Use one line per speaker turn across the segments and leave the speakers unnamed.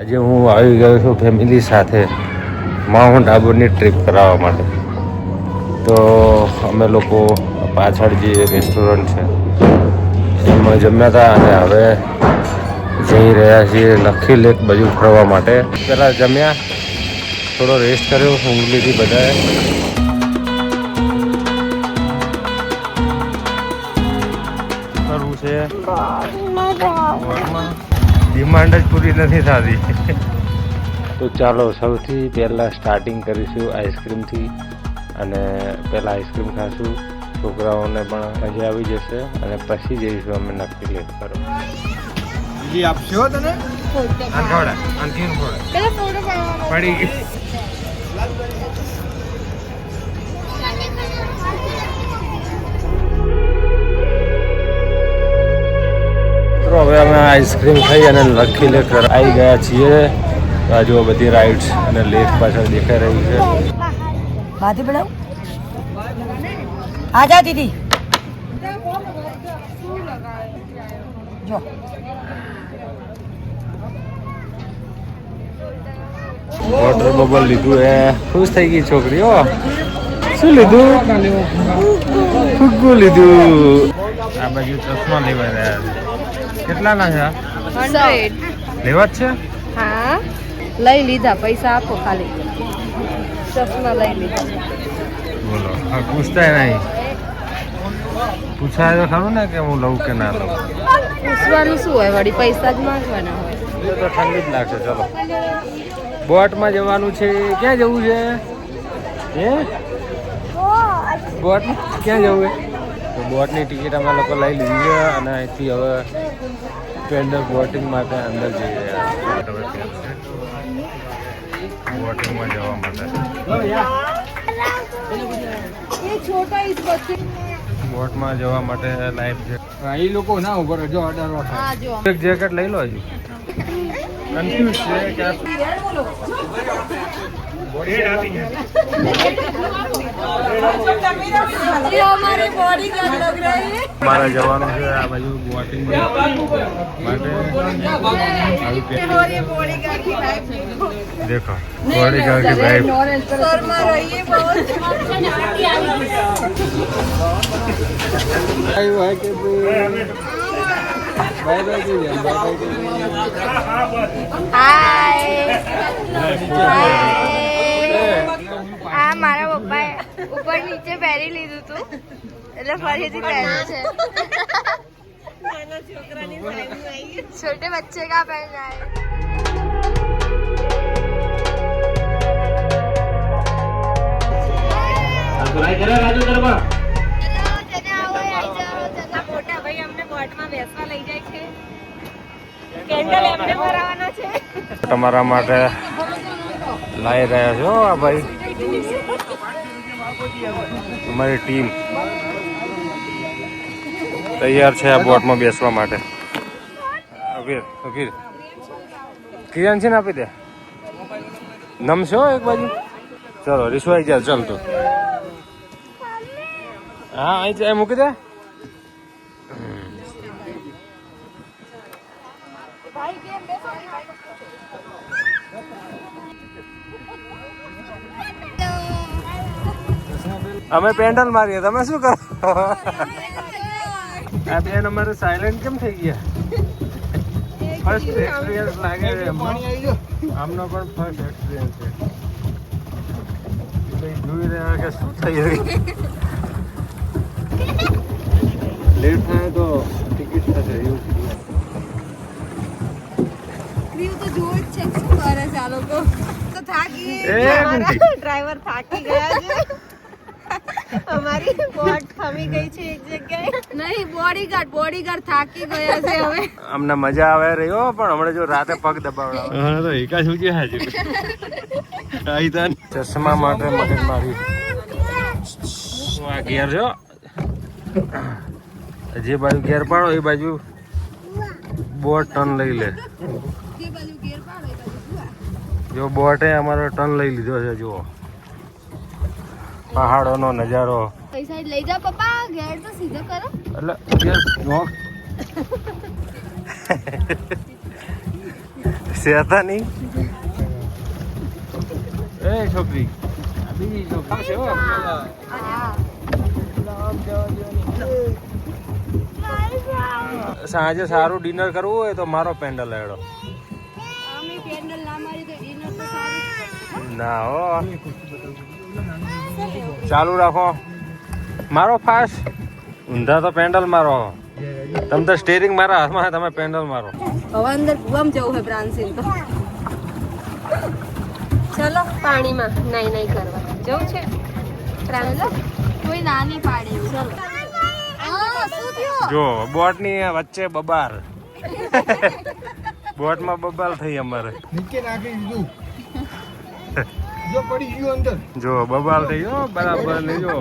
આજે હું આવી ગયો છું ફેમિલી સાથે માઉન્ટ આબુની ટ્રીપ કરાવવા માટે. તો અમે લોકો પાછળ જે રેસ્ટોરન્ટ છે એમાં જમ્યા હતા અને હવે જઈ રહ્યા છીએ લખી લેક બાજુ ફરવા માટે. પહેલાં જમ્યા થોડો રેસ્ટ કર્યો ઊંઘ લીધી બધાએ. કરવું છે. ડિમાન્ડ જ પૂરી નથી થતી. તો ચાલો સૌથી પહેલાં સ્ટાર્ટિંગ કરીશું આઈસ્ક્રીમથી અને પહેલાં આઈસ્ક્રીમ ખાશું. છોકરાઓને પણ મજા આવી જશે અને પછી જઈશું અમે નક્કી લેટ કરો.
બીજી આપશો તને?
પડી ગઈ મિત્રો હવે અમે આઈસ્ક્રીમ ખાઈ અને લખી લેક આવી ગયા છીએ. બાજુ બધી રાઇડ્સ અને લેક પાછળ દેખાઈ રહી છે.
બાધી બનાવ? આજા દીદી. જો.
વોટર બબલ લીધું એ ખુશ થઈ ગઈ છોકરીઓ? શું લીધું? ફુગ્ગુ લીધું. આ બાજુ ચશ્મા લેવા રહ્યા છે. કેટલાના છે? લેવા જ છે?
હા. લઈ લીધા પૈસા આપો ખાલી. ચશ્મા લઈ લીધા.
બોલો હા પૂછતાય નહીં. પૂછાય તો ખરું ને કે હું લઉં કે ના લઉં?
પૂછવાનું શું હોય? વળી પૈસા જ માંગવાના હોય.
તો ઠંડી જ લાગશે ચલો. બોટમાં જવાનું છે ક્યાં જવું છે? હે? બોટ? ક્યાં જવું છે? બોટની ટિકિટ અમે લોકો લઈ લીધી છે અને અહીંથી હવે પેન્ડલ બોટિંગ માટે અંદર જઈ રહ્યા બોટિંગમાં જવા માટે. બોટમાં જવા માટે લાઈફ જેકેટ
એ લોકો ના ઉભર જો
ઓર્ડર
એક જેકેટ લઈ લો હજુ. કન્ફ્યુઝ છે કે મારા જવાનું છે આ બાજુ વોટિંગ માટે. દેખો બોડી ગાર્ડ
ભાઈ હાય
હાય આ મારા પપ્પાએ ઉપર નીચે પહેરી લીધું તું. એટલે ફરીથી પહેર્યું છે. છોટે બચ્ચે કા પહેરના રાજુ ભાઈ અમને બોટમાં બેસવા લઈ જાય છે કેન્ડલ એમને ભરાવાનો છે
તમારા માટે લાવી રહ્યા છો? આ ભાઈ. અમારી ટીમ તૈયાર છે આ બોટમાં બેસવા માટે. અભીર અભીર. કિરણ છે ને આપી દે. નમશો એક બાજુ? ચલો રીસવાઈ ગયા ચાલ તો. હા અહીં મૂકી દે. અમે પેન્ડલ મારીએ તમે શું કરો આ બેન અમારે સાયલેન્ટ કેમ થઈ ગયા ફર્સ્ટ એક્સપિરિયન્સ લાગે છે એમનો આમનો પણ ફર્સ્ટ એક્સપિરિયન્સ છે કંઈ જોઈ રહ્યા કે શું થઈ રહ્યું લેટ થાય તો ટિકિટ થશે એવું
વ્યૂ તો જોવું જ છે શું કરે છે આ લોકો તો થાકી
એ નથી.
ડ્રાઈવર થાકી ગયા છે અમારી બોટ ખમી ગઈ છે એક જગ્યાએ. નહીં બોડીગાર્ડ બોડીગાર્ડ થાકી ગયા છે હવે.
અમને મજા આવે રહ્યો પણ હમણાં જો રાતે પગ દબાવડાવે.
તો એકા શું છે? હાજુ
ચશ્મા માટે મગજ મારી. આ ઘેર જો જે બાજુ ઘેર પાડો એ બાજુ બોટ ટન લઈ લે.
જો
બોટે અમારો ટન લઈ લીધો છે જુઓ. પહાડોનો નજારો.
પૈસા લઈ જા પપ્પા ઘેર તો સીધો કરો.
એટલે યસ નો સેતા નહીં એ છોકરી બીજી છોકરી. છે હો. સાંજે સારું ડિનર કરવું હોય તો મારો પેન્ડલ
એડો ના મારી તો ડિનર તો સારું
ના હો. ચાલુ રાખો. મારો ફાસ્ટ ઊંધા તો પેન્ડલ મારો. તમે તો સ્ટેરિંગ મારા હાથમાં તમે પેન્ડલ મારો.
હવે અંદર કુવામાં જવું છે બ્રાન્સિલ તો. ચલો પાણીમાં નહીં નહીં કરવા. જવું છે? કોઈ નાની પાડી ચલો. જો બોટ
જો બોટની વચ્ચે બબાર બોટમાં બબાલ થઈ અમારે.
નીચે નાખી દીધું. જો પડી ગયું અંદર.
જો બબાલ થઈ ગયો બરાબર ને જો.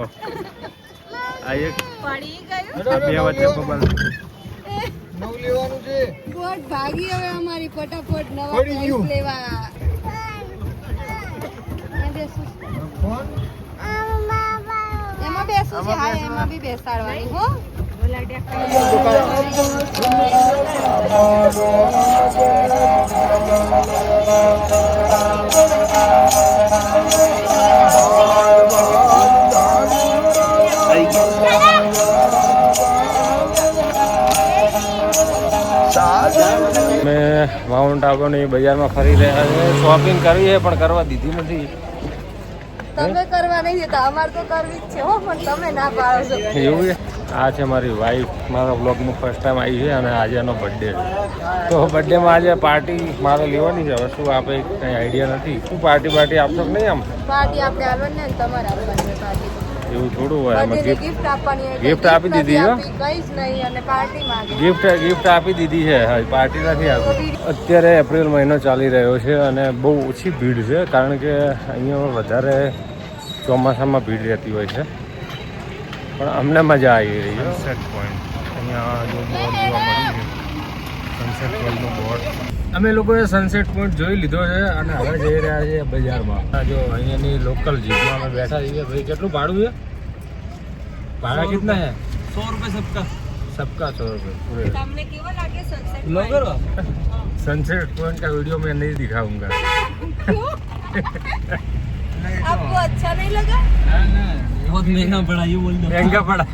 આ એક
પડી ગયું?
બે વચ્ચે બબાલ
નવ લેવાનું છે.
બોટ ભાગી હવે અમારી ફટાફટ નવા
પડી
લેવા. એમાં બેસું છે. હા એમાં બી બેસાડવાની હો.
અમે માઉન્ટ આબુની બજારમાં ફરી રહ્યા છે. શોપિંગ કરવી છે પણ કરવા દીધી નથી.
તમે કરવા નહીં દેતા અમારે તો કરવી જ છે હો પણ તમે ના પાડો છો.
એવું છે? આ છે મારી વાઈફ મારા બ્લોગમાં ફર્સ્ટ ટાઈમ આવી છે અને આજે એનો બર્થડે છે. તો બર્થડેમાં આજે પાર્ટી મારે લેવાની છે. હવે શું આપે કંઈ આઈડિયા નથી. શું પાર્ટી પાર્ટી આપશો કે નહીં આમ?
પાર્ટી આપણે આવવાની ને તમારે આપવાની પાર્ટી
એવું થોડું હોય એમાં ગિફ્ટ
ગિફ્ટ આપવાની
ગિફ્ટ આપી દીધી, હો?
કઈ જ નહીં અને પાર્ટી માંગે.
ગિફ્ટ ગિફ્ટ આપી દીધી છે. હા, પાર્ટી નથી આપી. અત્યારે એપ્રિલ મહિનો ચાલી રહ્યો છે અને બહુ ઓછી ભીડ છે કારણ કે અહીંયા વધારે ચોમાસામાં ભીડ રહેતી હોય છે. પણ અમને મજા આવી રહી છે. સનસેટ પોઈન્ટ અહીંયા જો બોર્ડ જોવા મળ્યું છે સનસેટ પોઈન્ટનો બોર્ડ. અમે લોકોએ સનસેટ પોઈન્ટ જોઈ લીધો છે અને હવે જઈ રહ્યા છીએ બજારમાં આ જો અહીંયાની લોકલ જીપમાં અમે બેઠા છીએ ભાઈ કેટલું ભાડું છે ભાડા કિતના હે
સો રૂપિયા સબકા
सबका सौ रुपये पूरे
તમને કેવો લાગે સનસેટ
લો કરો
सनसेट पॉइंट का वीडियो मैं नहीं दिखाऊंगा
आपको अच्छा नहीं लगा
बहुत महंगा पड़ा ये बोल दो
महंगा पड़ा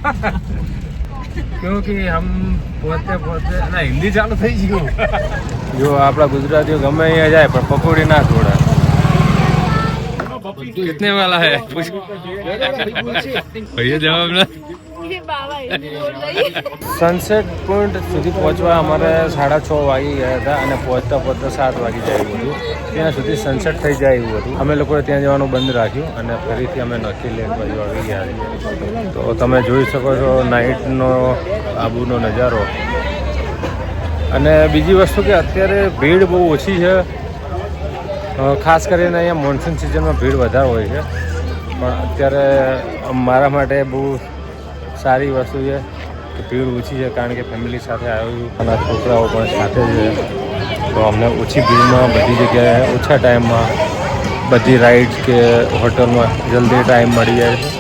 क्योंकि हम પોતે પોતે ના હિન્દી ચાલુ થઈ ગયું જો આપણા ગુજરાતીઓ ગમે અહીંયા જાય પણ પકોડી ના છોડે कितने वाला है? भैया જવાબ ना। સનસેટ પોઈન્ટ સુધી પહોંચવા અમારે સાડા છ વાગી ગયા હતા અને પહોંચતા પહોંચતા સાત વાગી જાય એવું હતું. ત્યાં સુધી સનસેટ થઈ જાય એવું હતું. અમે લોકોએ ત્યાં જવાનું બંધ રાખ્યું અને ફરીથી અમે નક્કી લેટ બાજુ આવી ગયા તો તમે જોઈ શકો છો નાઇટનો આબુનો નજારો. અને બીજી વસ્તુ કે અત્યારે ભીડ બહુ ઓછી છે. ખાસ કરીને અહીંયા મોન્સૂન સિઝનમાં ભીડ વધારે હોય છે. પણ અત્યારે મારા માટે બહુ સારી વસ્તુ છે કે ભીડ ઓછી છે કારણ કે ફેમિલી સાથે આવ્યું અને છોકરાઓ પણ સાથે છે. તો અમને ઓછી ભીડમાં બધી જગ્યાએ ઓછા ટાઈમમાં બધી રાઇડ્સ કે હોટલમાં જલ્દી ટાઈમ મળી જાય છે.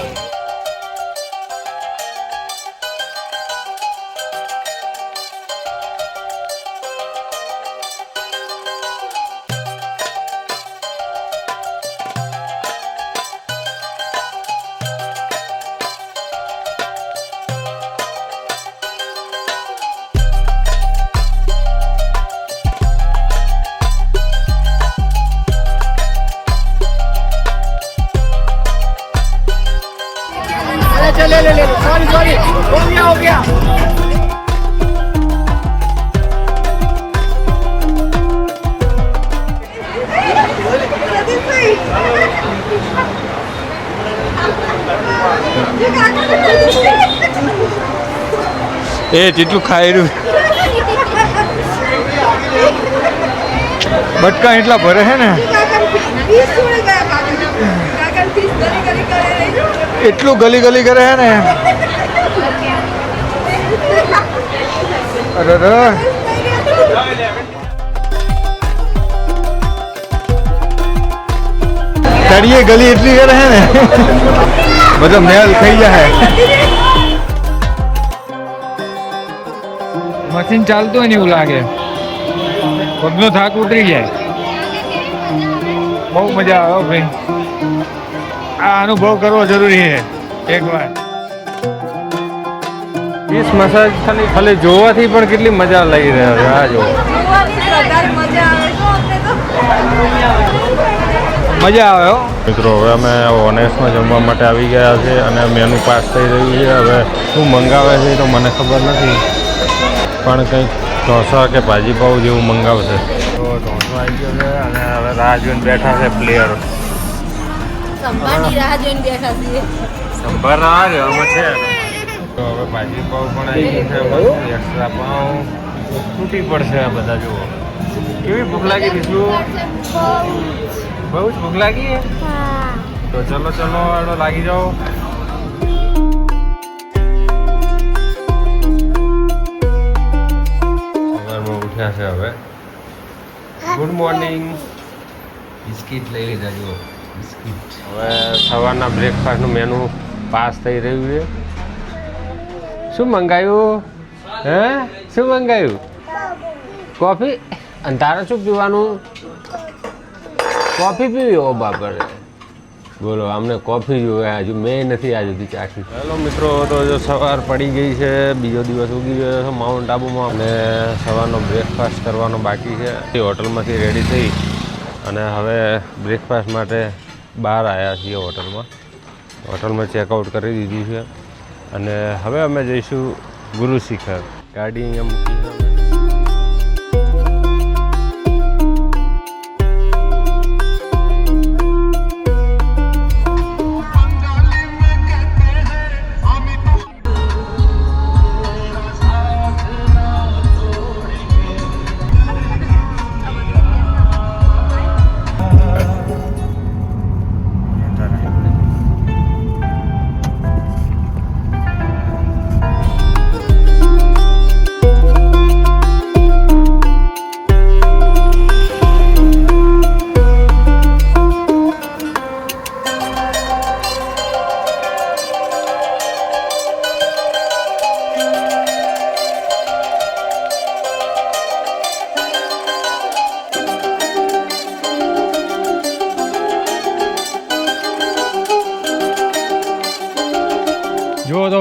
એ જેટલું ખાઈ રહ્યું બટકા એટલા ભરે છે ને. એટલું ગલી ગલી કરે છે ને. અરે રે ગલી એટલી કરે છે ને. બધો મેલ થઈ જાય મશીન ચાલતું હોય ને એવું લાગે. પગનો થાક ઉતરી જાય.
બહુ મજા આવે ભાઈ. આ અનુભવ કરવો જરૂરી છે. એકવાર
ફેસ મસાજ ખાલી ખાલી જોવાથી પણ કેટલી મજા લઈ રહ્યા છે? આ જો
મજા આવે
હો.
મિત્રો હવે અમે ઓનેસમાં જમવા માટે આવી ગયા છે અને મેનુ પાસ થઈ રહ્યું છે. હવે શું મંગાવે છે તો મને ખબર નથી. પણ કંઈક ઢોસા કે ભાજીપાઉ જેવું મંગાવશે. તો ઢોસો આવી ગયો છે અને હવે રાહ જોઈને બેઠા છે પ્લેયર
સંભાળની રાહ જોઈને બેઠા
આ રહ્યો છે. તો હવે ભાજીપાઉ પણ આવી ગયું છે એક્સ્ટ્રા પાઉ. તૂટી પડશે આ બધા જુઓ. કેવી ભૂખ લાગી બીજું? બહુ જ. ભૂખ લાગી તો ચલો ચલો એનો લાગી જાઓ. ઉઠ્યા છે હવે. ગુડ મોર્નિંગ બિસ્કિટ લઈ લીધા જુઓ. બિસ્કિટ. હવે સવારના બ્રેકફાસ્ટનું મેનુ પાસ થઈ રહ્યું છે. શું મંગાવ્યું હે? શું મંગાવ્યું કોફી? અને તારે શું પીવાનું? Coffee PV? ઓ બાપરે. બોલો અમને કોફી જોવે હજુ મેં નથી આજ સુધી ચાખી. હેલો મિત્રો તો જો સવાર પડી ગઈ છે, બીજો દિવસ ઉગી ગયો છે માઉન્ટ આબુમાં અને સવારનો બ્રેકફાસ્ટ કરવાનો બાકી છે. એ હોટલમાંથી રેડી થઈ અને હવે બ્રેકફાસ્ટ માટે બહાર આવ્યા છીએ હોટલમાં. હોટલમાં ચેકઆઉટ કરી દીધું છે. અને હવે અમે જઈશું ગુરુ શિખર. ગાડી અહીંયા મૂકી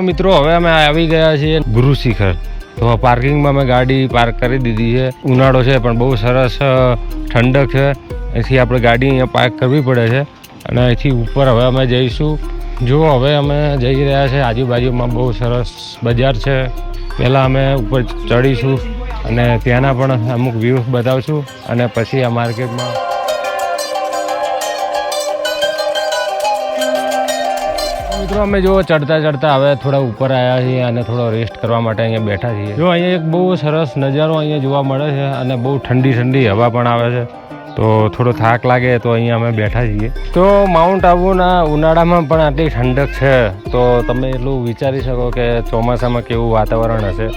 મિત્રો, હવે અમે આવી ગયા છીએ ગુરુ શિખર. તો પાર્કિંગમાં અમે ગાડી પાર્ક કરી દીધી છે. ઉનાળો છે, પણ બહુ સરસ ઠંડક છે. અહીંથી આપણે ગાડી અહીંયા પાર્ક કરવી પડે છે. અને અહીંથી ઉપર હવે અમે જઈશું. જો, હવે અમે જઈ રહ્યા છે. આજુબાજુમાં બહુ સરસ બજાર છે. પહેલાં અમે ઉપર ચડીશું અને ત્યાંના પણ અમુક વ્યૂ બતાવશું. અને પછી આ માર્કેટમાં મિત્રો, અમે જો ચડતા ચડતા હવે થોડા ઉપર આવ્યા છીએ અને થોડો રેસ્ટ કરવા માટે અહીંયા બેઠા છીએ. જો અહીંયા એક બહુ સરસ નજારો અહીંયા જોવા મળે છે અને બહુ ઠંડી ઠંડી હવા પણ આવે છે. તો થોડો થાક લાગે તો અહીંયા અમે બેઠા છીએ. તો માઉન્ટ આબુના ઉનાળામાં પણ આટલી ઠંડક છે. તો તમે એટલું વિચારી શકો કે ચોમાસામાં કેવું વાતાવરણ હશે.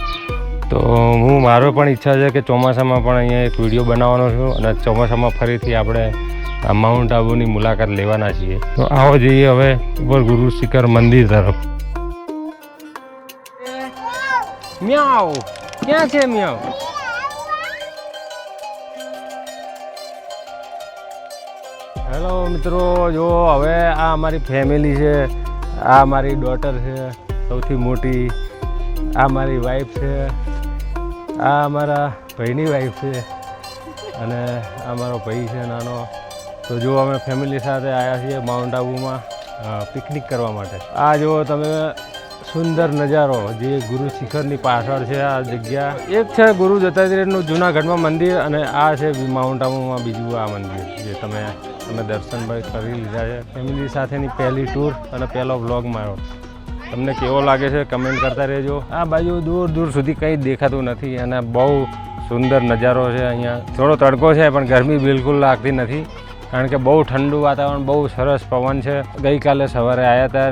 તો હું, મારો પણ ઈચ્છા છે કે ચોમાસામાં પણ અહીંયા એક વીડિયો બનાવવાનો છું અને ચોમાસામાં ફરીથી આપણે માઉન્ટ આબુની મુલાકાત લેવાના છીએ. તો આવો જઈએ હવે ઉપર ગુરુ શિખર મંદિર તરફ. મ્યાઉ. ક્યાં છે મ્યાઉ? હેલો મિત્રો જો હવે આ અમારી ફેમિલી છે. આ મારી ડોટર છે સૌથી મોટી. આ મારી વાઈફ છે. આ અમારા ભાઈની વાઈફ છે. અને આ મારો ભાઈ છે નાનો. તો જો અમે ફેમિલી સાથે આવ્યા છીએ માઉન્ટ આબુમાં પિકનિક કરવા માટે. આ જુઓ તમે સુંદર નજારો, જે ગુરુ શિખરની પાછળ છે આ જગ્યા, એક છે ગુરુ દત્તાત્રેયનું જૂનાગઢમાં મંદિર અને આ છે માઉન્ટ આબુમાં બીજું આ મંદિર, જે તમે અમે દર્શનભાઈ કરી લીધા છે. ફેમિલી સાથેની પહેલી ટૂર અને પહેલો વ્લોગ મારો. તમને કેવો લાગે છે કમેન્ટ કરતા રહેજો. આ બાજુ દૂર દૂર સુધી કંઈ દેખાતું નથી અને બહુ સુંદર નજારો છે અહીંયા. થોડો તડકો છે પણ ગરમી બિલકુલ લાગતી નથી. કારણ કે બહુ ઠંડુ વાતાવરણ, બહુ સરસ પવન છે. ગઈકાલે સવારે આવ્યા હતા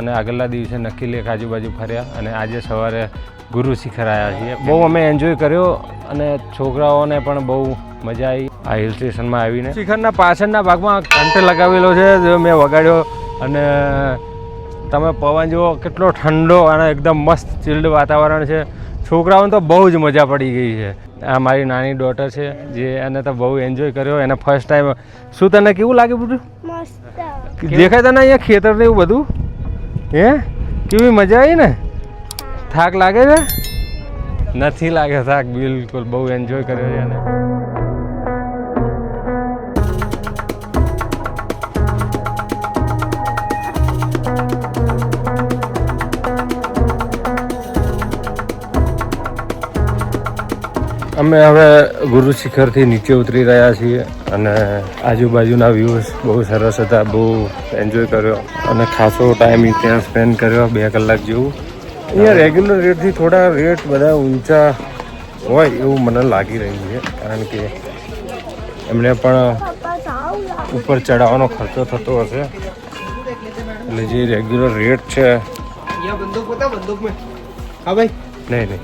અને આગલા દિવસે નક્કી લેખ આજુબાજુ ફર્યા અને આજે સવારે ગુરુ શિખર આવ્યા છીએ. બહુ અમે એન્જોય કર્યો અને છોકરાઓને પણ બહુ મજા આવી આ હિલ સ્ટેશનમાં આવીને. શિખરના પાછળના ભાગમાં કંઠ લગાવેલો છે, જે મેં વગાડ્યો અને તમે પવન જુઓ, કેટલો ઠંડો અને એકદમ મસ્ત ચિલ્ડ વાતાવરણ છે. છોકરાઓને તો બહુ જ મજા પડી ગઈ છે. આ મારી નાની ડોટર છે જે એને તો બહુ એન્જોય કર્યો એને ફર્સ્ટ ટાઈમ શું તને કેવું લાગે બધું? દેખાય તને અહીંયા ખેતર ને એવું બધું? હે? કેવી મજા આવી ને? થાક લાગે છે? નથી લાગે થાક બિલકુલ બહુ એન્જોય કર્યો છે એને. અમે હવે ગુરુ શિખરથી નીચે ઉતરી રહ્યા છીએ અને આજુબાજુના વ્યૂઝ બહુ સરસ હતા બહુ એન્જોય કર્યો અને ખાસો ટાઈમ ત્યાં સ્પેન્ડ કર્યો બે કલાક જેવું. અહીંયા રેગ્યુલર રેટથી થોડા રેટ બધા ઊંચા હોય એવું મને લાગી રહ્યું છે કારણ કે એમને પણ ઉપર ચડાવવાનો ખર્ચો થતો હશે. એટલે જે રેગ્યુલર રેટ છે
હા ભાઈ.
નહીં નહીં.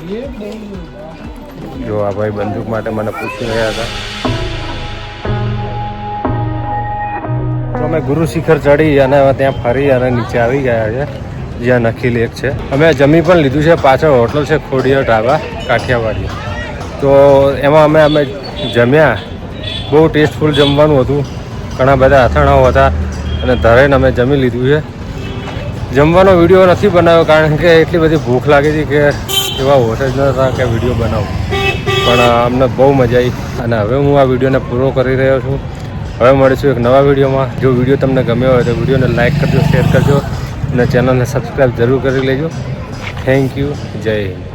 જો આ ભાઈ બંદૂક માટે મને પૂછી રહ્યા હતા. અમે ગુરુ શિખર ચડી અને ત્યાં ફરી અને નીચે આવી ગયા છે, જ્યાં નખી લેક છે. અમે જમી પણ લીધું છે, પાછળ હોટલ છે ખોડિયો ઢાબા, કાઠિયાવાડી. તો એમાં અમે અમે જમ્યા. બહુ ટેસ્ટફુલ જમવાનું હતું. ઘણા બધા અથાણાઓ હતા અને ધરાઈને અમે જમી લીધું છે. જમવાનો વીડિયો નથી બનાવ્યો કારણ કે એટલી બધી ભૂખ લાગી હતી કે એવા ઓરિજિનલ કે વીડિયો બનાવું. પણ અમને બહુ મજા આવી અને હવે હું આ વિડીયોને પૂરો કરી રહ્યો છું. હવે મળીશું એક નવા વિડીયોમાં જો વીડિયો તમને ગમ્યો હોય તો વિડીયોને લાઇક કરજો શેર કરજો. અને ચેનલને સબસ્ક્રાઈબ જરૂર કરી લેજો. થેન્ક યુ જય હિન્દ.